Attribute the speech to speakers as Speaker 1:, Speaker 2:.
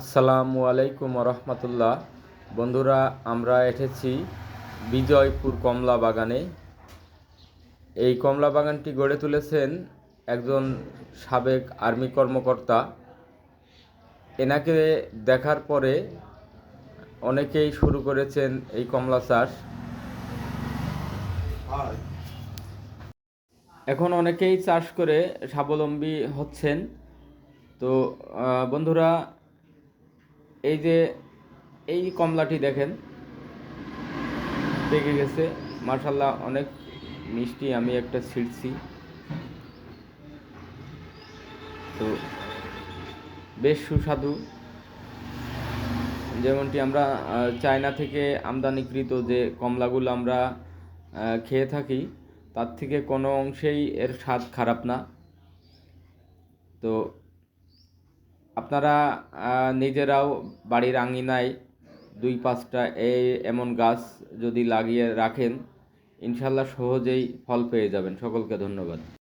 Speaker 1: আসসালামু আলাইকুম রহমতুল্লাহ বন্ধুরা, আমরা এসেছি বিজয়পুর কমলা বাগানে। এই কমলা বাগানটি গড়ে তুলেছেন একজন সাবেক আর্মি কর্মকর্তা। এনাকে দেখার পরে অনেকেই শুরু করেছেন এই কমলা চাষ। এখন অনেকেই চাষ করে স্বাবলম্বী হচ্ছেন। তো বন্ধুরা এই যে, এই কমলাটি দেখেন, পেকে গেছে। মার্শাল্লাহ অনেক মিষ্টি আমি একটা ছিঁড়ছি। তো বেশ সুস্বাদু। যেমনটি আমরা চায়না থেকে আমদানিকৃত যে কমলাগুলো আমরা খেয়ে থাকি, তার থেকে কোনো অংশেই এর স্বাদ খারাপ না। তো আপনারা নিজেরাও বাড়ির আঙিনায় দুই পাঁচটা এই এমন গাছ যদি লাগিয়ে রাখেন, ইনশাল্লাহ সহজেই ফল পেয়ে যাবেন। সকলকে ধন্যবাদ।